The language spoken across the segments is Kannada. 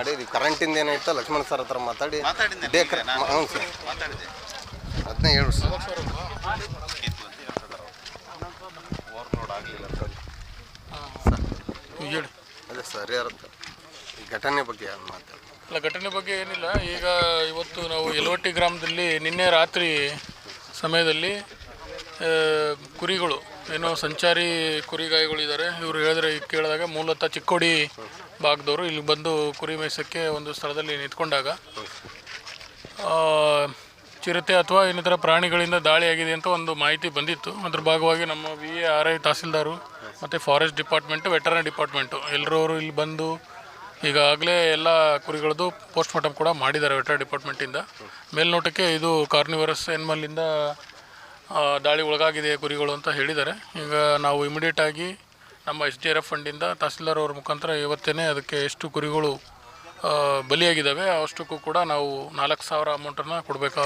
ಮಾಡಿ ಕರೆಂಟಿಂದ ಏನಾಯ್ತು ಲಕ್ಷ್ಮಣ ಸರ್ ಹತ್ರ ಮಾತಾಡಿ. ಹ್ಞೂ ಸರ್ ಅದನ್ನೇ ಹೇಳು ಸರ್ ಅದೇ ಸರಿ ಈ ಘಟನೆ ಬಗ್ಗೆ ಯಾರು ಮಾತಾಡಿ ಅಲ್ಲ ಘಟನೆ ಬಗ್ಗೆ ಏನಿಲ್ಲ. ಈಗ ಇವತ್ತು ನಾವು ಯಲವಟ್ಟಿ ಗ್ರಾಮದಲ್ಲಿ ನಿನ್ನೆ ರಾತ್ರಿ ಸಮಯದಲ್ಲಿ ಕುರಿಗಳು ಏನೋ ಸಂಚಾರಿ ಕುರಿಗಾಯಿಗಳಿದ್ದಾರೆ. ಇವರು ಹೇಳಿದ್ರೆ ಕೇಳಿದಾಗ ಮೂಲತಃ ಚಿಕ್ಕೋಡಿ ಭಾಗದವರು ಇಲ್ಲಿ ಬಂದು ಕುರಿ ಮೇಸಕ್ಕೆ ಒಂದು ಸ್ಥಳದಲ್ಲಿ ನಿಂತ್ಕೊಂಡಾಗ ಚಿರತೆ ಅಥವಾ ಇನ್ನಿತರ ಪ್ರಾಣಿಗಳಿಂದ ದಾಳಿ ಆಗಿದೆ ಅಂತ ಒಂದು ಮಾಹಿತಿ ಬಂದಿತ್ತು. ಅದ್ರ ಭಾಗವಾಗಿ ನಮ್ಮ V A R I tahsildar ಮತ್ತು ಫಾರೆಸ್ಟ್ ಡಿಪಾರ್ಟ್ಮೆಂಟು, ವೆಟರ್ನರಿ ಡಿಪಾರ್ಟ್ಮೆಂಟು ಎಲ್ಲರೂ ಇಲ್ಲಿ ಬಂದು ಈಗಾಗಲೇ ಎಲ್ಲ ಕುರಿಗಳದ್ದು ಪೋಸ್ಟ್ ಮಾರ್ಟಮ್ ಕೂಡ ಮಾಡಿದ್ದಾರೆ ವೆಟರ್ ಡಿಪಾರ್ಟ್ಮೆಂಟಿಂದ. ಮೇಲ್ನೋಟಕ್ಕೆ ಇದು ಕಾರ್ನಿವರಸ್ ಎನ್ಮಲ್ಲಿಂದ ದಾಳಿ ಒಳಗಾಗಿದೆ ಕುರಿಗಳು ಅಂತ ಹೇಳಿದ್ದಾರೆ. ಈಗ ನಾವು ಇಮಿಡಿಯೇಟಾಗಿ ನಮ್ಮ ಎಸ್ ಡಿ ಆರ್ ಎಫ್ ಫಂಡಿಂದ ತಹಸೀಲ್ದಾರ್ ಅವ್ರ ಮುಖಾಂತರ ಇವತ್ತೇನೆ ಅದಕ್ಕೆ ಎಷ್ಟು ಕುರಿಗಳು ಬಲಿಯಾಗಿದ್ದಾವೆ ಅಷ್ಟಕ್ಕೂ ಕೂಡ ನಾವು ನಾಲ್ಕು ಸಾವಿರ ಅಮೌಂಟನ್ನು ಕೊಡಬೇಕು,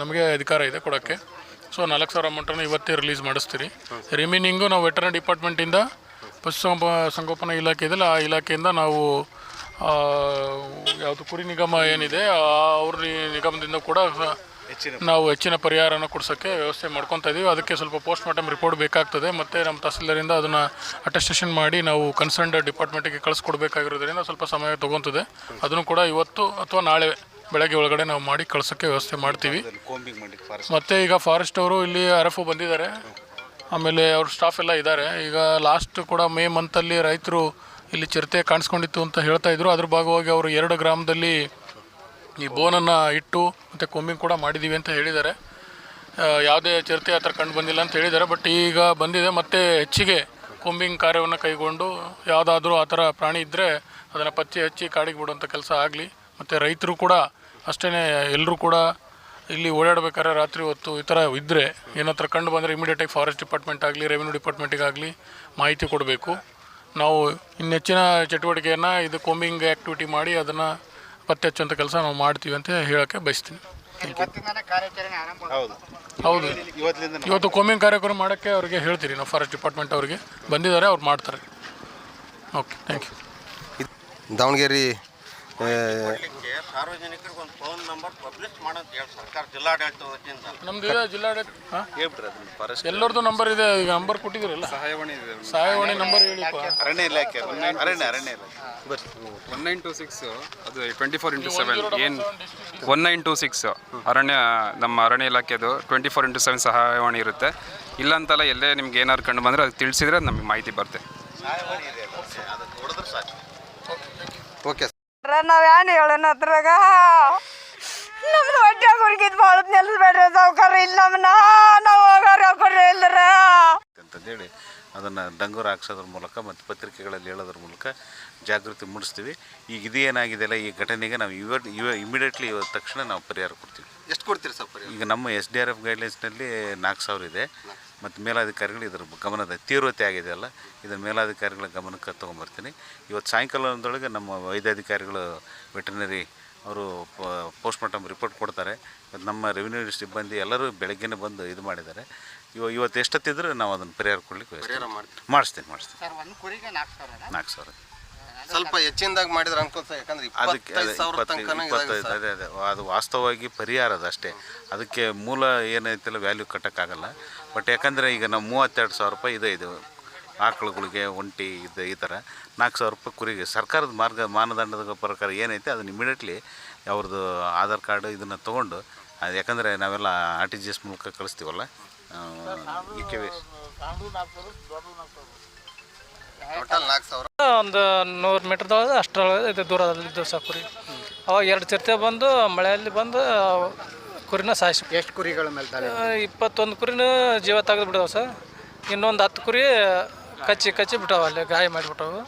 ನಮಗೆ ಅಧಿಕಾರ ಇದೆ ಕೊಡೋಕ್ಕೆ. ಸೊ ನಾಲ್ಕು ಸಾವಿರ ಅಮೌಂಟನ್ನು ಇವತ್ತೇ ರಿಲೀಸ್ ಮಾಡಿಸ್ತೀರಿ. ರಿಮೈನಿಂಗು ನಾವು ವೆಟರ್ನರಿ ಡಿಪಾರ್ಟ್ಮೆಂಟಿಂದ ಪಶುಸಂಪ, ಸಂಗೋಪನಾ ಇಲಾಖೆ ಇದೆಯಲ್ಲ ಆ ಇಲಾಖೆಯಿಂದ ನಾವು ಯಾವುದು ಕುರಿ ನಿಗಮ ಏನಿದೆ ಅವ್ರ ನಿಗಮದಿಂದ ಕೂಡ ನಾವು ಹೆಚ್ಚಿನ ಪರಿಹಾರನ ಕೊಡ್ಸೋಕ್ಕೆ ವ್ಯವಸ್ಥೆ ಮಾಡ್ಕೊತಾ ಇದ್ದೀವಿ ಅದಕ್ಕೆ ಸ್ವಲ್ಪ ಪೋಸ್ಟ್ ಮಾರ್ಟಮ್ ರಿಪೋರ್ಟ್ ಬೇಕಾಗ್ತದೆ. ಮತ್ತು ನಮ್ಮ ತಹಸೀಲ್ದಾರಿಂದ ಅದನ್ನು ಅಟೆಸ್ಟೇಷನ್ ಮಾಡಿ ನಾವು ಕನ್ಸರ್ನ್ಡ್ ಡಿಪಾರ್ಟ್ಮೆಂಟಿಗೆ ಕಳಿಸ್ಕೊಡ್ಬೇಕಾಗಿರೋದ್ರಿಂದ ಸ್ವಲ್ಪ ಸಮಯ ತೊಗೊತದೆ. ಅದನ್ನು ಕೂಡ ಇವತ್ತು ಅಥವಾ ನಾಳೆ ಬೆಳಗ್ಗೆ ಒಳಗಡೆ ನಾವು ಮಾಡಿ ಕಳ್ಸೋಕ್ಕೆ ವ್ಯವಸ್ಥೆ ಮಾಡ್ತೀವಿ. ಮತ್ತು ಈಗ ಫಾರೆಸ್ಟ್ ಅವರು ಇಲ್ಲಿ ಅರಫು ಎಫ್ ಬಂದಿದ್ದಾರೆ. ಆಮೇಲೆ ಅವ್ರ ಸ್ಟಾಫ್ ಎಲ್ಲ ಇದ್ದಾರೆ. ಈಗ ಲಾಸ್ಟ್ ಕೂಡ ಮೇ ಮಂತಲ್ಲಿ ರೈತರು ಇಲ್ಲಿ ಚಿರತೆ ಕಾಣಿಸ್ಕೊಂಡಿತ್ತು ಅಂತ ಹೇಳ್ತಾ ಇದ್ರು. ಅದ್ರ ಭಾಗವಾಗಿ ಅವರು ಎರಡು ಗ್ರಾಮದಲ್ಲಿ ಈ ಬೋನನ್ನು ಇಟ್ಟು ಮತ್ತು ಕೊಂಬಿಂಗ್ ಕೂಡ ಮಾಡಿದ್ದೀವಿ ಅಂತ ಹೇಳಿದ್ದಾರೆ. ಯಾವುದೇ ಚಿರತೆ ಆ ಥರ ಕಂಡು ಬಂದಿಲ್ಲ ಅಂತ ಹೇಳಿದ್ದಾರೆ. ಬಟ್ ಈಗ ಬಂದಿದೆ. ಮತ್ತು ಹೆಚ್ಚಿಗೆ ಕೊಂಬಿಂಗ್ ಕಾರ್ಯವನ್ನು ಕೈಗೊಂಡು ಯಾವುದಾದ್ರೂ ಆ ಥರ ಪ್ರಾಣಿ ಇದ್ದರೆ ಅದನ್ನು ಪತ್ತೆ ಹಚ್ಚಿ ಕಾಡಿಗೆ ಬಿಡುವಂಥ ಕೆಲಸ ಆಗಲಿ. ಮತ್ತು ರೈತರು ಕೂಡ ಅಷ್ಟೇ ಎಲ್ಲರೂ ಕೂಡ ಇಲ್ಲಿ ಓಡಾಡಬೇಕಾದ್ರೆ ರಾತ್ರಿ ಹೊತ್ತು ಈ ಥರ ಇದ್ದರೆ ಏನತ್ರ ಕಂಡು ಬಂದರೆ ಇಮಿಡಿಯೇಟಾಗಿ ಫಾರೆಸ್ಟ್ ಡಿಪಾರ್ಟ್ಮೆಂಟ್ ಆಗಲಿ ರೆವಿನ್ಯೂ ಡಿಪಾರ್ಟ್ಮೆಂಟಿಗಾಗಲಿ ಮಾಹಿತಿ ಕೊಡಬೇಕು. ನಾವು ಇನ್ನೆಚ್ಚಿನ ಚಟುವಟಿಕೆಯನ್ನು ಇದು ಕೊಂಬಿಂಗ್ ಆ್ಯಕ್ಟಿವಿಟಿ ಮಾಡಿ ಅದನ್ನು ಪತ್ತೆ ಹಚ್ಚುವಂಥ ಕೆಲಸ ನಾವು ಮಾಡ್ತೀವಿ ಅಂತ ಹೇಳೋಕ್ಕೆ ಬಯಸ್ತೀನಿ. ಹೌದು. ಹೌದು. ಇವತ್ತಿನಿಂದ ಇವತ್ತು ಕೋಮಿಂಗ್ ಕಾರ್ಯಕ್ರಮ ಮಾಡೋಕ್ಕೆ ಅವ್ರಿಗೆ ಹೇಳ್ತೀರಿ ನಾವು ಫಾರೆಸ್ಟ್ ಡಿಪಾರ್ಟ್ಮೆಂಟ್ ಅವರಿಗೆ. ಬಂದಿದ್ದಾರೆ ಅವ್ರು ಮಾಡ್ತಾರೆ. ಓಕೆ ಥ್ಯಾಂಕ್ ಯು ದಾವಣಗೆರೆ ಸಾರ್ವಜನಿಕರಿಗೆ ಒಂದು ಫೋನ್ ನಂಬರ್ ಪಬ್ಲಿಷ್ ಮಾಡೋದು ಹೇಳಿ ಸರ್ಕಾರ ಜಿಲ್ಲಾಡಳಿತ ವತಿಯಿಂದ. ನಮ್ದು ಇದೆ ಜಿಲ್ಲಾಡಳಿತ. ಹಾಂ? ಹೇಳ್ಬಿಟ್ರೆ ಅದನ್ನ ಫಾರೆಸ್ಟ್ ಎಲ್ಲರದ್ದು ನಂಬರ್ ಇದೆ ಈಗ ನಂಬರ್ ಕೊಟ್ಟಿದ್ರಲ್ಲ ಸಹಾಯವಾಣಿ ಇದೆ ಸಹಾಯವಾಣಿ ನಂಬರ್ ಹೇಳಿಪ್ಪ ಅರಣ್ಯ ಇಲಾಖೆ ಅರಣ್ಯ ಅರಣ್ಯ ಇಲಾಖೆ. ಒನ್ ನೈನ್ ಟು ಸಿಕ್ಸ್ ಅದು ಟ್ವೆಂಟಿ ಫೋರ್ ಇಂಟು ಸೆವೆನ್ ಏನು ಒನ್ ನೈನ್ ಟು ಸಿಕ್ಸ್ ಅರಣ್ಯ ನಮ್ಮ ಅರಣ್ಯ ಇಲಾಖೆದು ಟ್ವೆಂಟಿ ಫೋರ್ ಇಂಟು ಸೆವೆನ್ ಸಹಾಯವಾಣಿ ಇರುತ್ತೆ. ಇಲ್ಲಂತಲ್ಲ ಎಲ್ಲೇ ನಿಮ್ಗೆ ಏನಾದ್ರು ಕಂಡು ಬಂದರೆ ಅದು ತಿಳಿಸಿದ್ರೆ ನಮಗೆ ಮಾಹಿತಿ ಬರುತ್ತೆ ಸಹಾಯವಾಣಿ ಇದೆ ಅದಕ್ಕೆ ಹೊಡೆದ್ರೆ ಸಾಕು. ಓಕೆ ನಾವ್ ಏನ್ ಹೇಳೋಣ ಅದ್ರಾಗ? ಬಾಳದ್ ನಿಲ್ಲಿಸ್ಬೇಡ್ರಿ ಸಾವ್ಕಾರ ಇಲ್ಲ ನಾವು ಹೋಗೋರು ಇಲ್ದ್ರ? ಅಂತಂದೇಳಿ ಅದನ್ನು ಡಂಗೂರ ಹಾಕ್ಸೋದ್ರ ಮೂಲಕ ಮತ್ತು ಪತ್ರಿಕೆಗಳಲ್ಲಿ ಹೇಳೋದ್ರ ಮೂಲಕ ಜಾಗೃತಿ ಮೂಡಿಸ್ತೀವಿ. ಈಗ ಇದೇನಾಗಿದೆಯಲ್ಲ ಈ ಘಟನೆಗೆ ನಾವು ಇವ ಇವ ಇಮಿಡಿಯೇಟ್ಲಿ ಇವತ್ತು ತಕ್ಷಣ ನಾವು ಪರಿಹಾರ ಕೊಡ್ತೀವಿ. ಎಷ್ಟು ಕೊಡ್ತೀರಿ ಸರ್ ಪರಿಹಾರ? ಈಗ ನಮ್ಮ ಎಸ್ ಡಿ ಆರ್ ಎಫ್ ಗೈಡ್ಲೈನ್ಸ್ನಲ್ಲಿ ನಾಲ್ಕು ಸಾವಿರ ಇದೆ. ಮತ್ತು ಮೇಲಾಧಿಕಾರಿಗಳು ಇದ್ರ ಗಮನದ ತೀವ್ರತೆ ಆಗಿದೆ ಅಲ್ಲ ಇದನ್ನು ಮೇಲಾಧಿಕಾರಿಗಳ ಗಮನಕ್ಕೆ ತೊಗೊಂಬರ್ತೀನಿ. ಇವತ್ತು ಸಾಯಂಕಾಲದೊಳಗೆ ನಮ್ಮ ವೈದ್ಯಾಧಿಕಾರಿಗಳು ವೆಟರ್ನರಿ ಅವರು ಪೋಸ್ಟ್ ಮಾರ್ಟಮ್ ರಿಪೋರ್ಟ್ ಕೊಡ್ತಾರೆ. ನಮ್ಮ ರೆವಿನ್ಯೂ ಸಿಬ್ಬಂದಿ ಎಲ್ಲರೂ ಬೆಳಗ್ಗೆನೇ ಬಂದು ಇದು ಮಾಡಿದ್ದಾರೆ. ಇವ ಇವತ್ತು ಎಷ್ಟೊತ್ತಿದ್ರೆ ನಾವು ಅದನ್ನು ಪರಿಹಾರ ಕೊಡ್ಲಿಕ್ಕೆ ಮಾಡಿಸ್ತೀನಿ ಮಾಡಿಸ್ತೀನಿ. ಸರ್ ಒಂದು ಕುರಿಗೆ ನಾಲ್ಕು ಸಾವಿರ ಸ್ವಲ್ಪ ಹೆಚ್ಚಿನದಾಗಿ ಮಾಡಿದ್ರೆ ಅದಕ್ಕೆ ಅದೇ ಅದು ವಾಸ್ತವವಾಗಿ ಪರಿಹಾರ ಅದು ಅಷ್ಟೇ. ಅದಕ್ಕೆ ಮೂಲ ಏನೈತಿಲ್ಲ ವ್ಯಾಲ್ಯೂ ಕಟ್ಟೋಕ್ಕಾಗಲ್ಲ. ಬಟ್ ಯಾಕಂದರೆ ಈಗ ನಾವು ಮೂವತ್ತೆರಡು ಸಾವಿರ ರೂಪಾಯಿ ಇದೆ ಇದು ಆಕಳುಗಳಿಗೆ ಒಂಟಿ ಇದು ಈ ಥರ ನಾಲ್ಕು ಸಾವಿರ ರೂಪಾಯಿ ಕುರಿಗೆ ಸರ್ಕಾರದ ಮಾರ್ಗ ಮಾನದಂಡದ ಪ್ರಕಾರ ಏನೈತೆ ಅದನ್ನ ಇಮಿಡಿಯೇಟ್ಲಿ ಅವ್ರದ್ದು ಆಧಾರ್ ಕಾರ್ಡ್ ಇದನ್ನು ತೊಗೊಂಡು ಅದು ಯಾಕಂದರೆ ನಾವೆಲ್ಲ ಆರ್ ಟಿ ಜಿ ಎಸ್ ಮೂಲಕ ಕಳಿಸ್ತೀವಲ್ಲ ಕೆ ವಿ ಒಂದು ನೂರು ಮೀಟ್ರ್ದೊಳಗೆ ಅಷ್ಟರೊಳಗೆ ಇದು ದೂರದಲ್ಲಿದ್ದು ಸಹ ಕುರಿ. ಅವಾಗ ಎರಡು ಚಿರತೆ ಬಂದು ಮಳೆಯಲ್ಲಿ ಬಂದು ಕುರಿನ ಸಾಯಿಸಿ ಎಷ್ಟು ಕುರಿಗಳ ಮೇಲೆ ಇಪ್ಪತ್ತೊಂದು ಕುರಿನೂ ಜೀವ ತೆಗೆದು ಬಿಡೋದು ಸರ್. ಇನ್ನೊಂದು ಹತ್ತು ಕುರಿ ಕಚ್ಚಿ ಕಚ್ಚಿ ಬಿಟ್ಟವು ಅಲ್ಲಿ ಗಾಯ ಮಾಡಿಬಿಟ್ಟವು.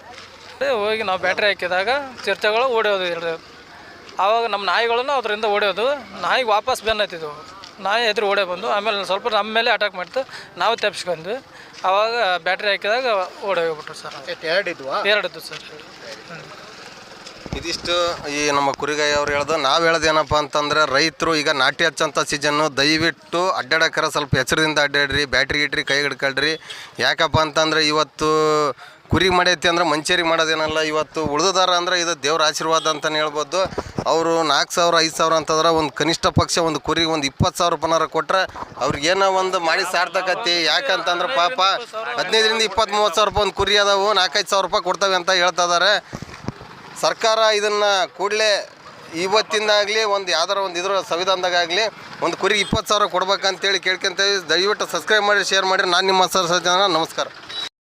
ಹೋಗಿ ನಾವು ಬ್ಯಾಟ್ರಿ ಹಾಕಿದಾಗ ಚಿರತೆಗಳು ಓಡೋದು ಎರಡು. ಆವಾಗ ನಮ್ಮ ನಾಯಿಗಳನ್ನು ಅದರಿಂದ ಓಡೋದು. ನಾಯಿಗೆ ವಾಪಸ್ ಬೆನ್ನು ಹತ್ತಿದ್ವು ನಾಯಿ ಎದುರು ಓಡೇ ಬಂದು ಆಮೇಲೆ ಸ್ವಲ್ಪ ನಮ್ಮ ಮೇಲೆ ಅಟ್ಯಾಕ್ ಮಾಡ್ತು. ನಾವು ತಪ್ಪಿಸ್ಕೊಂಡ್ವಿ. ಆವಾಗ ಬ್ಯಾಟ್ರಿ ಹಾಕಿದಾಗ ಓಡೋಗಿಬಿಟ್ರು ಸರ್. ಎರಡಿದ್ವು ಎರಡಿದ್ವು? ಎರಡದ್ದು ಸರ್. ಇದಿಷ್ಟು ಈ ನಮ್ಮ ಕುರಿಗಾಯಿ ಅವ್ರು ಹೇಳ್ದು, ನಾವು ಹೇಳೋದೇನಪ್ಪ ಅಂತಂದ್ರೆ ರೈತರು ಈಗ ನಾಟಿ ಹಚ್ಚಂಥ ಸೀಸನ್ನು ದಯವಿಟ್ಟು ಅಡ್ಡಾಡಕ್ಕಾರ ಸ್ವಲ್ಪ ಎಚ್ಚರದಿಂದ ಅಡ್ಡಾಡ್ರಿ ಬ್ಯಾಟ್ರಿ ಗಿಟ್ರಿ ಕೈ ಹಿಡ್ಕೊಳ್ರಿ. ಯಾಕಪ್ಪ ಅಂತಂದ್ರೆ ಇವತ್ತು ಕುರಿ ಮಾಡೈತಿ ಅಂದ್ರೆ ಮಂಚೇರಿ ಮಾಡೋದೇನಲ್ಲ, ಇವತ್ತು ಉಳಿದಾರ ಅಂದ್ರೆ ಇದು ದೇವ್ರ ಆಶೀರ್ವಾದ ಅಂತಲೇ ಹೇಳ್ಬೋದು. ಅವರು ನಾಲ್ಕು ಸಾವಿರ, ಐದು ಸಾವಿರ ಅಂತಂದ್ರೆ ಒಂದು ಕನಿಷ್ಠ ಪಕ್ಷ ಒಂದು ಕುರಿಗೆ ಒಂದು ಇಪ್ಪತ್ತು ಸಾವಿರ ರೂಪಾಯಿನಾರ ಕೊಟ್ಟರೆ ಅವ್ರಿಗೇನೋ ಒಂದು ಮಾಡಿ ಸಾರ್ಥಕತಿ. ಯಾಕಂತಂದ್ರೆ ಪಾಪ ಹದಿನೈದರಿಂದ ಇಪ್ಪತ್ತು ಮೂವತ್ತು ಸಾವಿರ ರೂಪಾಯಿ ಒಂದು ಕುರಿ ಅದಾವು ನಾಲ್ಕೈದು ಸಾವಿರ ರೂಪಾಯಿ ಕೊಡ್ತವೆ ಅಂತ ಹೇಳ್ತಾ ಇದ್ದಾರೆ ಸರ್ಕಾರ ಇದನ್ನು ಕೂಡಲೇ ಇವತ್ತಿಂದಾಗಲಿ ಒಂದು ಯಾವ್ದಾರ ಒಂದು ಇದ್ರ ಸಂವಿಧಾನದಾಗಲಿ ಒಂದು ಕುರಿಗೆ ಇಪ್ಪತ್ತು ಸಾವಿರ ಕೊಡ್ಬೇಕಂತೇಳಿ ಕೇಳ್ಕೊಂತ ದಯವಿಟ್ಟು ಸಬ್ಸ್ಕ್ರೈಬ್ ಮಾಡಿ ಶೇರ್ ಮಾಡಿ. ನಾನು ನಿಮ್ಮ ಸರ್ ಸಜ್ಜನ ನಮಸ್ಕಾರ.